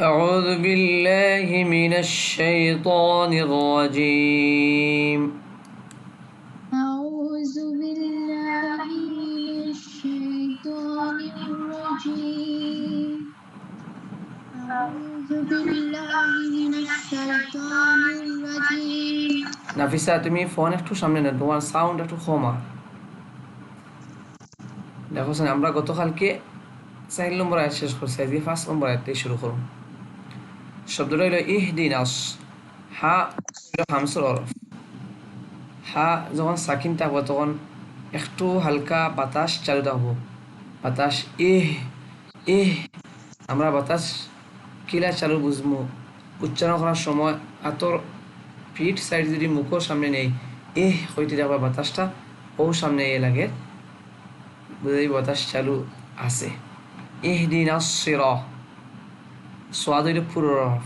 أعوذ بالله من الشيطان الرجيم أعوذ بالله من الشيطان الرجيم أعوذ بالله من الشيطان الرجيم নাফিসা তুমি ফোন একটু সামনে না তোমার সাউন্ড একটু কম আর দেখো শোন, আমরা গতকালকে চার নম্বর আয়াত শেষ করছি আজকে পাঁচ নম্বর আয়াতটাই শুরু করুন শব্দটা হইল ইহ দিন হা হামসুর অরফ হা যখন সাকিন থাকব তখন একটু হালকা বাতাস চালু থাকব বাতাস এহ এহ আমরা বাতাস কিলা চালু বুঝব উচ্চারণ করার সময় আতর পিঠ সাইড যদি মুখর সামনে নেই এহ হইতে যাবা বাতাসটা ও সামনে এ লাগে। বুঝাই বাতাস চালু আছে। এহ দিন সোয়াদ হইলে পুরো রফ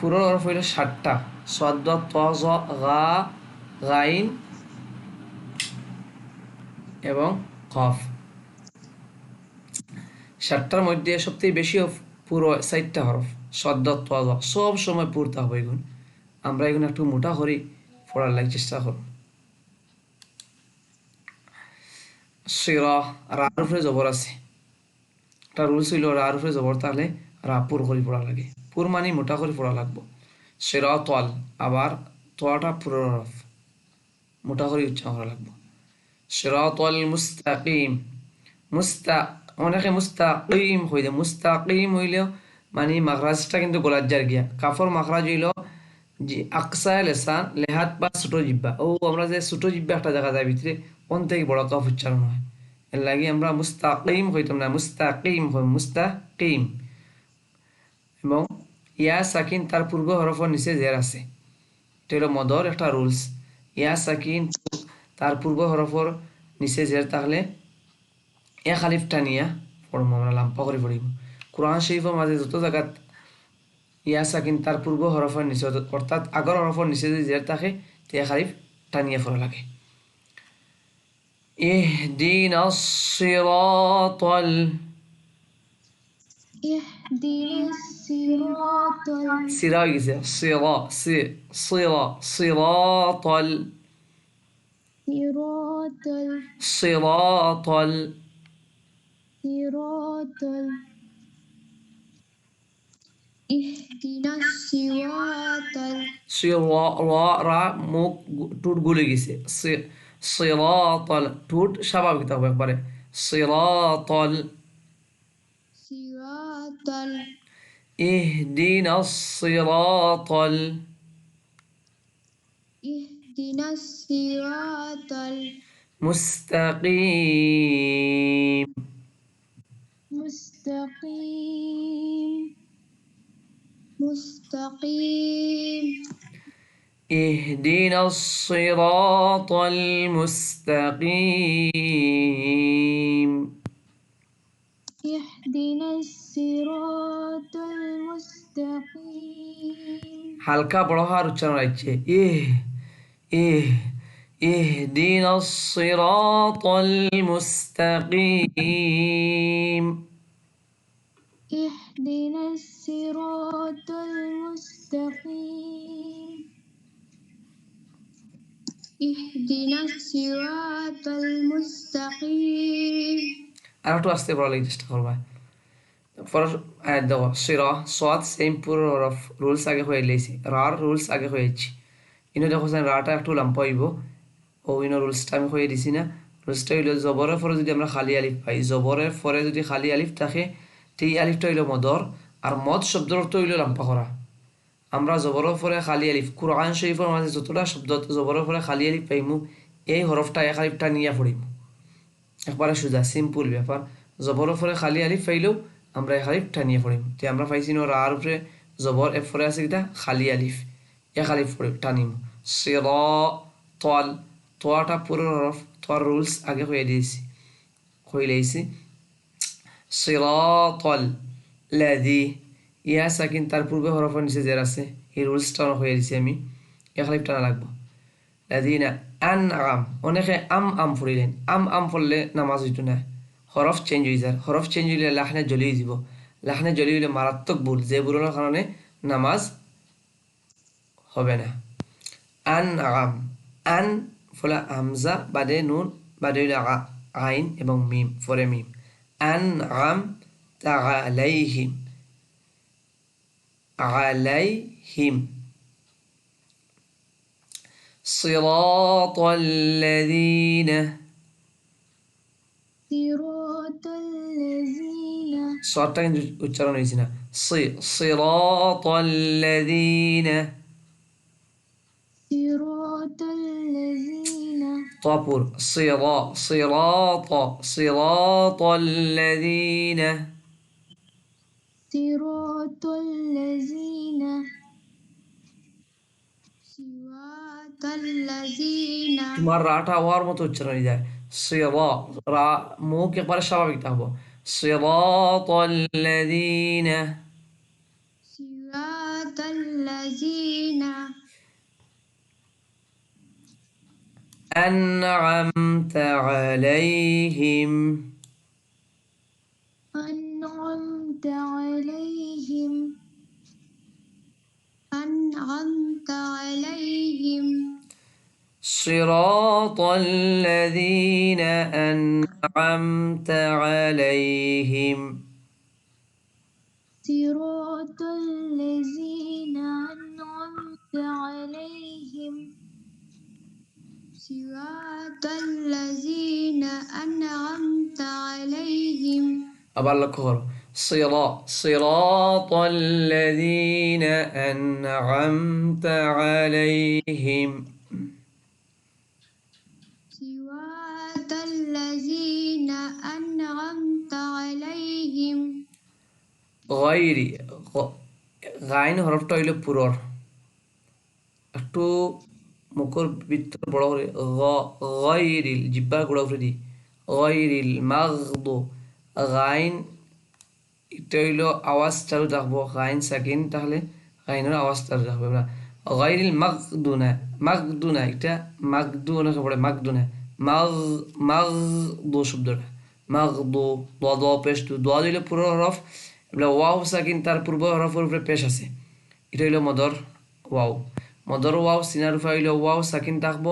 পুরো রফ হইলে ষাটটা। সোয়াদ ত গা, গাইন এবং কফ। ষাটটার মধ্যে সবথেকে বেশি পুরো সাইটটা হরফ। সদ্দ ত সব সময় পড়তে হবে এগুন আমরা এগুলো একটু মোটা করি, পড়ার লাগে চেষ্টা করব। রার উপরে জবর আছে। একটা রুলস হইল উপরে জবর, তাহলে রা পুর করে পড়া লাগে। পুর মানে মোটা করে পড়া লাগবো। সিরা তল আবার তোয়াটা পুরো মোটা করে উচ্চারণ করা লাগবো। সিরাতল মুস্তাকিম। মুস্তা, অনেকে মুস্তাকিম হইলে মুস্তাকিম হইলেও মানে মাখরাজটা কিন্তু গোলার জার গিয়া। কাফর মাখরাজ হইল জি আকসা লেসান লেহাত বা ছোটো জিব্বা। ও আমরা যে ছোটো জিব্বা একটা দেখা যায় ভিতরে, কোন থেকে বড় কফ উচ্চারণ হয়? এর লাগে আমরা মুস্তাকিম হইতাম না, মুস্তাকিম হই মুস্তাকিম। এবং ইয়া সাকিন তার পূর্ব হরফর নিচে জের আছে এটা হলো মদর একটা রুলস ইয়া সাকিন তার পূর্ব হরফর নিচে জের তাহলে এক আলিফ টানিয়া পড়ব আমরা লাম্পা করে পড়িব কোরআন শরীফের মাঝে যত জায়গাত ইয়া সাকিন তার পূর্ব হরফের নিচে অর্থাৎ আগর হরফের নিচে যদি জের থাকে তে এক আলিফ টানিয়া পড়া লাগে اهدنا الصراط ال اهدنا الصراط ال- সিরা হয়ে গেছে সিরা সি সিরা صراط ال صراط ال- صراط ال صراط ال- اهدنا الصراط ال- সিরা রা রা মুখ টুট গুলে গেছে সি- صراط ال টুট স্বাভাবিক থাকবে একবারে صراط ال اهدنا الصراط ال اهدنا الصراط مستقيم. المستقيم مستقيم. اهدنا الصراط المستقيم. اهدنا الصراط المستقيم হালকা বড় হওয়ার উচ্চারণ আছে ইহ ইহ اهدنا الصراط المستقيم اهدنا الصراط المستقيم اهدنا الصراط المستقيم আর একটু আসতে বলা লাগে চেষ্টা করবা আয়াত দেখো সিরা সোয়াদ সেম পুরো রুলস আগে হয়ে লেছি রার রুলস আগে হয়েছি ইনো দেখো রাটা একটু লাম্পা হইব ও ইনো রুলসটা আমি হয়ে দিছি না রুলসটা হইল জবরের পরে যদি আমরা খালি আলিফ পাই জবরের পরে যদি খালি আলিফ থাকে এই আলিফটা হইল মদর আর মদ শব্দের অর্থ হইল লাম্পা করা আমরা জবরের পরে খালি আলিফ কোরআন শরীফের মাঝে যতটা শব্দ জবরের পরে খালি আলিফ পাইমু এই হরফটা এক আলিফটা নিয়ে পড়িমু একবারে সোজা সিম্পল ব্যাপার. জবর উপরে খালি আলিফ পাইলেও আমরা এক আলিফ টানিয়ে পড়িম। তে আমরা পাইছি ন রার উপরে জবর এর পরে আছে কিটা খালি আলিফ। এক আলিফ পড়ে টানিম। সির তল তোয়াটা পুরো হরফ তোয়ার রুলস আগে হয়ে দিয়েছি হয়ে লাইছি সিরাতল লাদি ইয়া সাকিন তার পূর্বে হরফের নিচে জের আছে এই রুলসটা হয়ে দিছি আমি। এক আলিফ টানা লাগবো। লাদিনা আন আম। অনেকে আম আম পড়িলেন আম আম পড়লে নামাজ হইতো না হরফ চেঞ্জ হয়ে যায় হরফ চেঞ্জ হইলে লাহনে জ্বলিয়ে দিব লাহানে জলি হইলে মারাত্মক ভুল যে ভুলের কারণে নামাজ হবে না আন আম আন ফলে আমজা বাদে নুন বাদে হইলে আ- আইন এবং মিম ফরে মিম আন আম আলাইহিম আলাইহিম صراط الذين صراط الذين শর্টটা কিন্তু উচ্চারণ হয়েছে না সি- صراط الذين صراط الذين طابور صرا صراط صراط الذين صراط الذين صراط الذين তোমার রাটা হওয়ার মতো উচ্চারণ হয়ে যায় صراط. را مو قبل الشباب يكتبوا صراط الذين. صراط الذين. أنعمت عليهم. أنعمت عليهم. أنعمت عليهم. صراط الذين أنعمت عليهم. صراط الذين أنعمت عليهم. صراط الذين أنعمت عليهم. أبغى لك صراط صراط الذين أنعمت عليهم. الذين أنعمت عليهم غير গাইন হরফটা হইল পুরর একটু মুখর ভিতর বড় করে গয়রিল জিব্বার গোড়া উপরে দি গয়রিল মাগদু গাইন এটা হইল আওয়াজ চালু থাকবো গাইন সাকিন তাহলে গাইনের আওয়াজ চালু থাকবে না গয়রিল মাগদুনা মাগদুনা এটা মাগদু অনেকে পড়ে মাগদুনা মাগ মাগদু শব্দটা মাগদু দোয়া দোয়া পেশ দোয়া দিলে পুরো হরফ এগুলো ওয়াও সাকিন তার পূর্ব হরফের উপরে পেশ আছে এটা হইল মদর ওয়াও মদর ওয়াও সিনার উপরে হইল ওয়াও সাকিন থাকব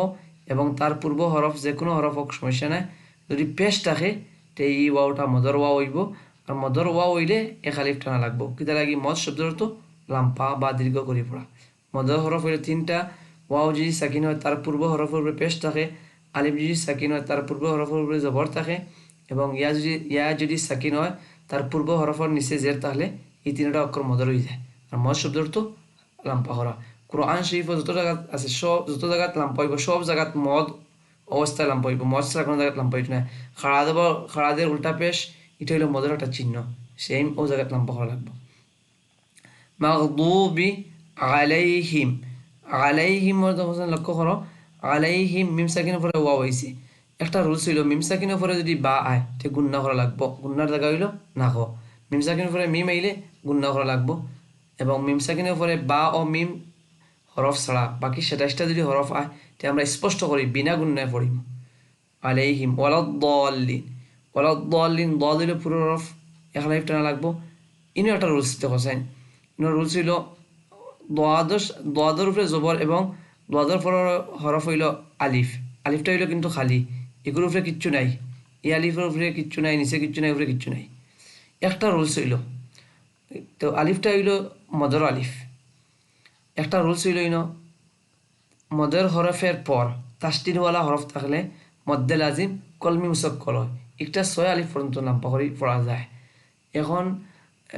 এবং তার পূর্ব হরফ যে কোনো হরফ হোক সমস্যা নাই যদি পেশ থাকে তে এই ওয়াওটা মদর ওয়াও হইব আর মদর ওয়াও হইলে এক আলিফ টানা লাগবো কিতা লাগি মদ শব্দর তো লাম্পা বা দীর্ঘ করে পড়া মদর হরফ হইলে তিনটা ওয়াও যদি সাকিন হয় তার পূর্ব হরফের উপরে পেশ থাকে আলিফ যদি সাকিন হয়, তার পূর্ব হরফের উপরে জবর থাকে এবং ইয়া যদি ইয়া যদি সাকিন হয়, তার পূর্ব হরফের নিচে জের তাহলে এই তিনটা অক্ষর মদর হয়ে যায়। আর মদ শব্দর তো লাম্পা করা কোরআন শরীফ যত জায়গাত আছে, সব, যত জায়গাত লাম্পা হইব, সব জায়গাত মদ অবস্থায় লাম্পা হইব। মদ ছাড়া কোনো জায়গাত লাম্পা হইতো না। খাড়া দেব, খাড়া দিয়ে উল্টা পেশ, এটা হইল মদের একটা চিহ্ন। সেম ও জায়গাত লাম্পা করা লাগবে। মাগদুবি আলাইহিম। আলাইহিম লক্ষ্য করো আলাইহিম মিম সাকিনের পরে ওয়া হয়েছে একটা রুল ছিল, মিম সাকিনের পরে যদি বা আয়, তে গুন্না করা লাগবো। গুন্নার জায়গা হইল না খো মিম সাকিনের পরে মিম আইলে গুন্না করা লাগবো। এবং মিম সাকিনের পরে বা ও মিম হরফ ছাড়া বাকি সাতাইশটা যদি হরফ আয়, তে আমরা স্পষ্ট করি, বিনা গুন্নায় পড়িম আলাইহিম ওয়ালাদ্দলিন ওয়ালাদ্দলিন দল দিলে পুরো হরফ, এক লাইফ টানা লাগবো। ইনো একটা রুলস দেখছেন ইনো রুলস হইল দ্বাদশ দ্বাদর উপরে জবর এবং দ্বাদর পর হরফ হইল আলিফ। আলিফটা হইল কিন্তু খালি। এগুলোর উপরে কিচ্ছু নাই। এই আলিফের উপরে কিচ্ছু নাই, নিচে কিচ্ছু নাই, উপরে কিচ্ছু নাই। একটা রুলস হইল। তো আলিফটা হইল মদর আলিফ। একটা রুলস হইল ইনো, মদের হরফের পর তাস্তিনওয়ালা হরফ থাকলে মদ্দে লাজিম কলমি মুসক্কল হয়। একটা ছয় আলিফ পর্যন্ত নাম করে পড়া যায়। এখন,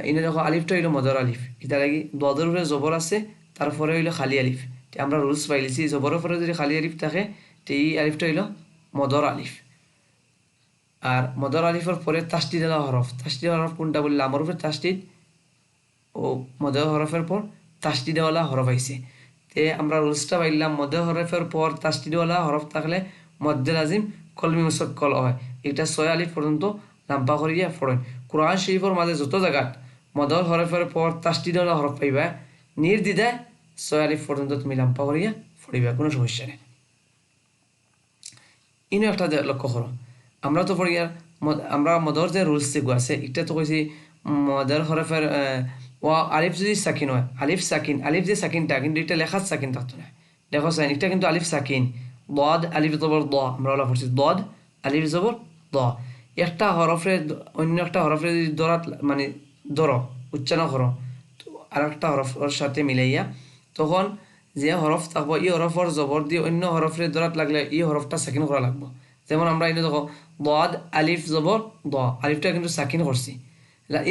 ইনে দেখো, আলিফটা হইল মদর আলিফ। এটা লাগি দদের উপরে জবর আছে, তারপরে হইল খালি আলিফ। তে আমরা রুলস পাইলিছি জবরের পরে যদি খালি আলিফ থাকে তে এই আলিফটা হইল মদর আলিফ। আর মদর আলিফের পরে তাস্তিদ আলা হরফ। তাস্তিদ হরফ কোনটা বললে? আমার উপরে তাস্তিদ ও মদর হরফের পর তাস্তিদওয়ালা হরফ আইছে। তে আমরা রুলসটা পাইলাম মদর হরফের পর তাস্তিদওয়ালা হরফ থাকলে মধ্যে লাজিম কলমি মুসক্কল হয়। এটা ছয় আলিফ পর্যন্ত লাম্পা করিয়া পড়েন। কোরআন শরীফের মাঝে যত জায়গাত মদর হরফের পর তাস্তিদওয়ালা হরফ পাইবা, নির্দ্বিধায় ছয় আলিফ পর্যন্ত তুমি লাম্পা করিয়া পড়িবা, কোনো সমস্যা নেই। ইনো একটা লক্ষ্য করো, আমরা তো পড়ি আর আমরা মদর যে রুলস যেগুলো আছে এটা তো কইছি মদের হরফের ও, আলিফ যদি সাকিন হয়, আলিফ সাকিন আলিফ যে সাকিনটা কিন্তু এটা লেখার সাকিন থাকতো না দেখো সাইন এটা কিন্তু আলিফ সাকিন দদ, আলিফ জবর দ আমরা ওলা পড়ছি, দদ, আলিফ জবর দ একটা হরফে অন্য একটা হরফে যদি দরাত মানে ধরো উচ্চারণ করো, তো আর একটা হরফের সাথে মিলাইয়া তখন যে হরফ থাকব এই হরফর জবর দিয়ে অন্য হরফের দরাত লাগলে এই হরফটা সাকিন করা লাগবো। যেমন আমরা এনে দেখো দদ আলিফ জবর দ আলিফটা কিন্তু সাকিন করছি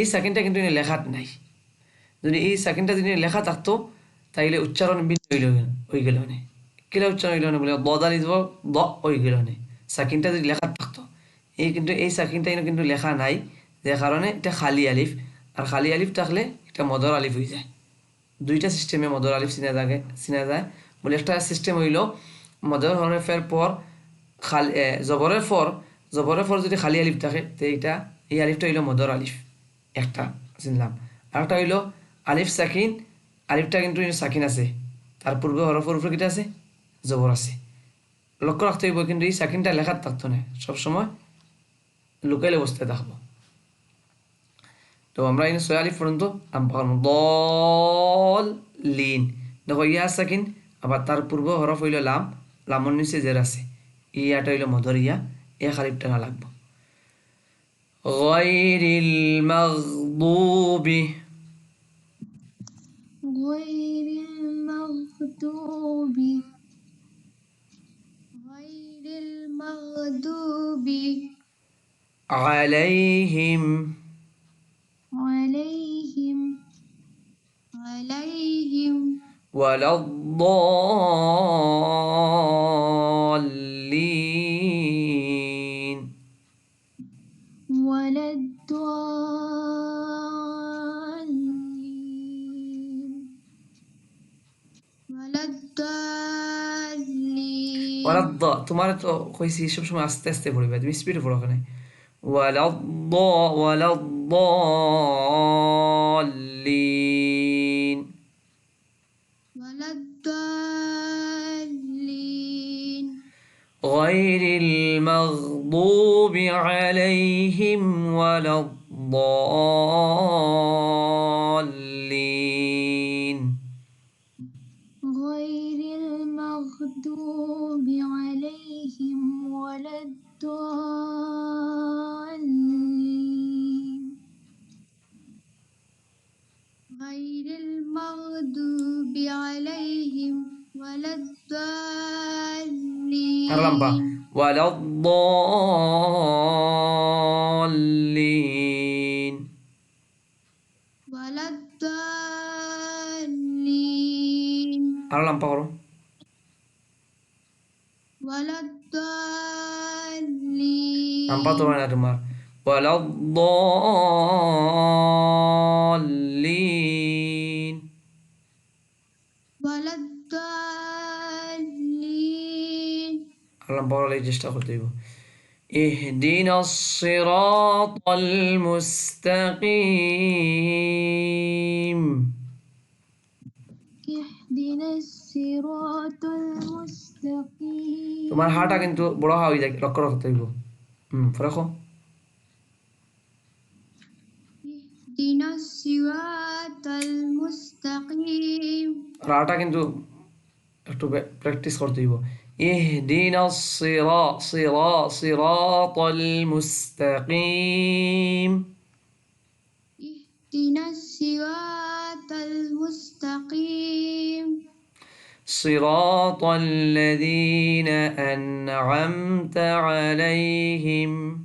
এই সাকিনটা কিন্তু এনে লেখাত নাই। যদি এই সাকিনটা যদি লেখা থাকতো, তাইলে উচ্চারণ বিল হইল হয়ে গেল না কিলা উচ্চারণ হইল না বলে দদ আলিফ জবর দ হয়ে গেল না সাকিনটা যদি লেখা থাকতো। এই কিন্তু এই সাকিনটা কিন্তু লেখা নাই। যে কারণে এটা খালি আলিফ। আর খালি আলিফ থাকলে এটা মদর আলিফ হয়ে যায়। দুইটা সিস্টেমে মদর আলিফ চিনা থাকে, চিনা যায়। বলে একটা সিস্টেম হইল, মদর হরফের পর খালি জবরের পর জবরের পর যদি খালি আলিফ থাকে, তো এইটা, এই আলিফটা হইল মদর আলিফ, একটা চিনলাম। আর একটা হইল আলিফ সাকিন, আলিফটা কিন্তু সাকিন আছে। তার পূর্বে হরফের উপরে কিটা আছে? জবর আছে। লক্ষ্য রাখতে হইব কিন্তু এই সাকিনটা লেখার থাকতো না। সবসময় লুকাইল অবস্থায় থাকব। তো আমরা এনে ছয় আলিফ পর্যন্ত দল লিন দেখো ইয়া সাকিন আবার তার পূর্ব হরফ হইল লাম লামর নিচে জের আছে ইয়াটা হইল মধর ইয়া এ খালিফ টানা লাগবো غير المغضوب غير المغضوب غير المغضوب عليهم عليهم ولا الضالين ولا الضالين ولا الضالين ولا الض তোমার তো কইছি সব সময় আস্তে আস্তে পড়বে তুমি স্পিডে পড়ো ওখানে ولا الض ولا الضالين غير المغضوب عليهم ولا الضالين. salam Pak. Waladhdallin. Waladhdallin. Aralam Pak oru. Waladhdallin. Empat orang yang dengar. Waladhdallin. আর লম্বা করার লাগি চেষ্টা করতে হইব اهدنا الصراط المستقيم اهدنا الصراط المستقيم তোমার হাটা কিন্তু বড় হা হয়ে যায় লক্ষ্য রাখতে হইব হুম রাখো اهدنا الصراط المستقيم রাটা কিন্তু একটু প্র্যাকটিস করতে হইব اهدنا الصراط صراط صراط المستقيم. اهدنا الصراط المستقيم. صراط الذين أنعمت عليهم.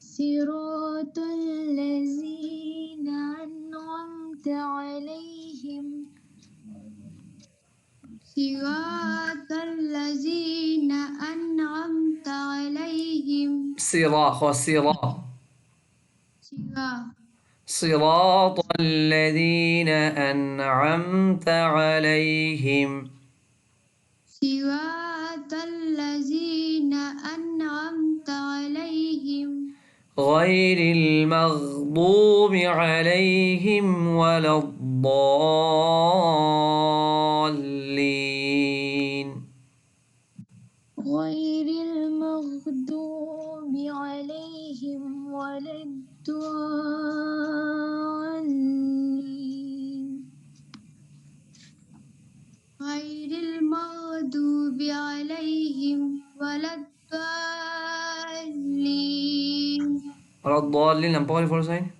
صراط الذين أنعمت عليهم. صراط الذين أنعمت عليهم. صراط صراط. صراط. الذين أنعمت عليهم. صراط الذين أنعمت عليهم. غير المغضوب عليهم ولا الضالين. بعدت عني غير المغضوب عليهم ولا الضالين. ولا الضالين لم بقى فرصين